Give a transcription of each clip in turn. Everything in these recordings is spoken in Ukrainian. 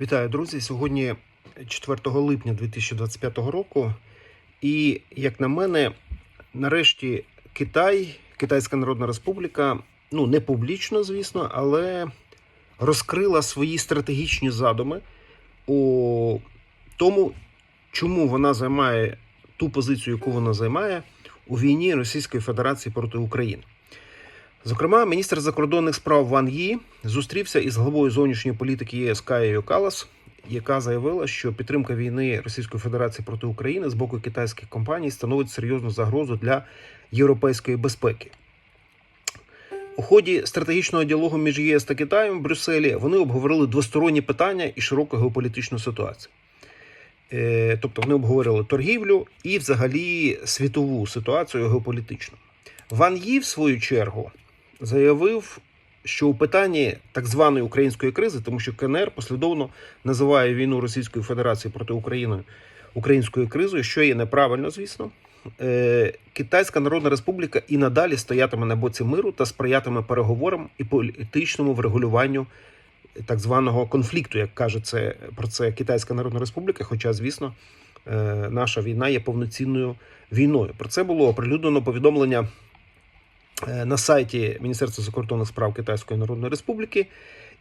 Вітаю, друзі! Сьогодні 4 липня 2025 року. І, як на мене, нарешті Китай, Китайська Народна Республіка, ну не публічно, звісно, але розкрила свої стратегічні задуми у тому, чому вона займає ту позицію, яку вона займає у війні Російської Федерації проти України. Зокрема, міністр закордонних справ Ван Ї зустрівся із главою зовнішньої політики ЄС Каєю Калас, яка заявила, що підтримка війни Російської Федерації проти України з боку китайських компаній становить серйозну загрозу для європейської безпеки. У ході стратегічного діалогу між ЄС та Китаєм в Брюсселі вони обговорили двосторонні питання і широку геополітичну ситуацію. Е, Тобто вони обговорили торгівлю і, взагалі, світову ситуацію геополітичну. Ван Ї, в свою чергу, заявив, що у питанні так званої української кризи, тому що КНР послідовно називає війну Російської Федерації проти України українською кризою, що є неправильно, звісно. Е, Китайська Народна Республіка і надалі стоятиме на боці миру та сприятиме переговорам і політичному врегулюванню так званого конфлікту, як каже це про це Китайська Народна Республіка. Хоча, звісно, е, наша війна є повноцінною війною. Про це було оприлюднено повідомлення на сайті Міністерства закордонних справ Китайської Народної Республіки.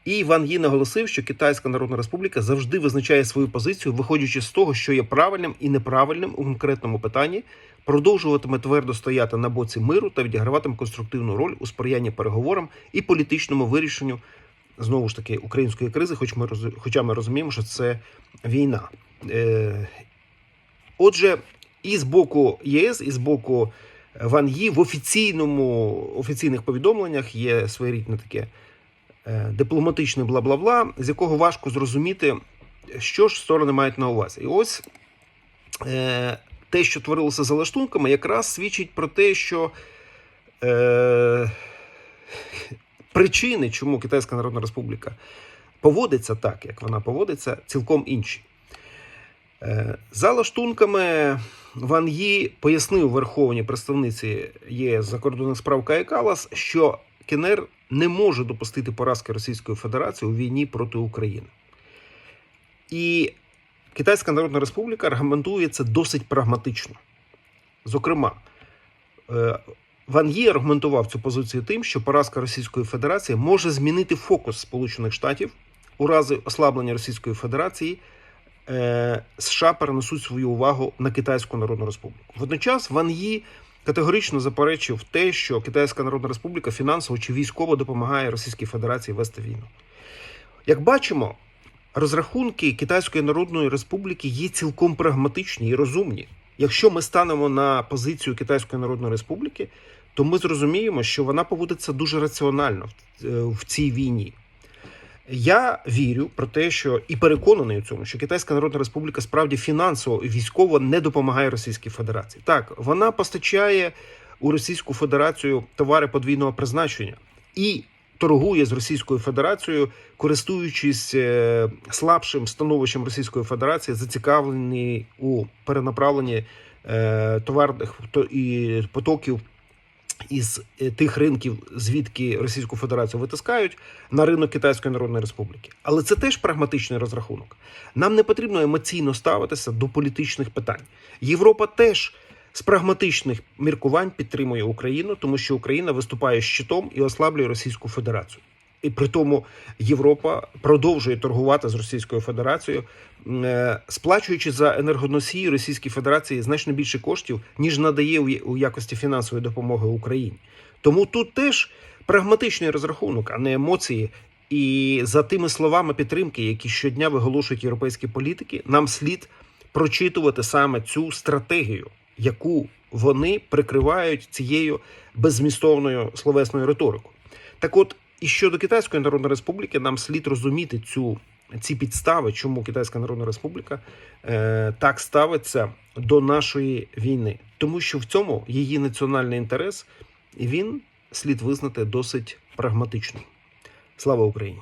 І Ван Ї наголосив, що Китайська Народна Республіка завжди визначає свою позицію, виходячи з того, що є правильним і неправильним у конкретному питанні, продовжуватиме твердо стояти на боці миру та відіграватиме конструктивну роль у сприянні переговорам і політичному вирішенню знову ж таки української кризи, хоч ми хоча ми розуміємо, що це війна. Е, Отже, і з боку ЄС, і з боку Ван Ї в офіційному офіційних повідомленнях є своєрідне таке е, дипломатичне бла-бла-бла, з якого важко зрозуміти, що ж сторони мають на увазі. І ось е, те, що творилося за лаштунками, якраз свідчить про те, що е, причини, чому Китайська Народна Республіка поводиться так, як вона поводиться, цілком інші. Е, За лаштунками Ван Ї пояснив верховній представниці ЄС закордонних справ Кая Калас, що КНР не може допустити поразки Російської Федерації у війні проти України. І Китайська Народна Республіка аргументує це досить прагматично. Зокрема, е, Ван Ї аргументував цю позицію тим, що поразка Російської Федерації може змінити фокус Сполучених Штатів у разі ослаблення Російської Федерації. Е, США перенесуть свою увагу на Китайську Народну Республіку. Водночас Ван Ї категорично заперечив те, що Китайська Народна Республіка фінансово чи військово допомагає Російській Федерації вести війну. Як бачимо, розрахунки Китайської Народної Республіки є цілком прагматичні і розумні. Якщо ми станемо на позицію Китайської Народної Республіки, то ми зрозуміємо, що вона поводиться дуже раціонально е, в цій війні. Я вірю про те, що і переконаний у цьому, що Китайська Народна Республіка справді фінансово і військово не допомагає Російській Федерації. Так, вона постачає у Російську Федерацію товари подвійного призначення і торгує з Російською Федерацією, користуючись е, слабшим становищем Російської Федерації, зацікавлені у перенаправленні е, товарних то- і потоків із е, тих ринків, звідки Російську Федерацію витискають, на ринок Китайської Народної Республіки. Але це теж прагматичний розрахунок. Нам не потрібно емоційно ставитися до політичних питань. Європа теж з прагматичних міркувань підтримує Україну, тому що Україна виступає щитом і ослаблює Російську Федерацію. І при тому Європа продовжує торгувати з Російською Федерацією, е, сплачуючи за енергоносії Російській Федерації значно більше коштів, ніж надає у якості фінансової допомоги Україні. Тому тут теж прагматичний розрахунок, а не емоції. І за тими словами підтримки, які щодня виголошують європейські політики, нам слід прочитувати саме цю стратегію, яку вони прикривають цією беззмістовною словесною риторикою. Так от, і щодо Китайської Народної Республіки, нам слід розуміти цю, ці підстави, чому Китайська Народна Республіка е, так ставиться до нашої війни. Тому що в цьому її національний інтерес, він слід визнати досить прагматичний. Слава Україні!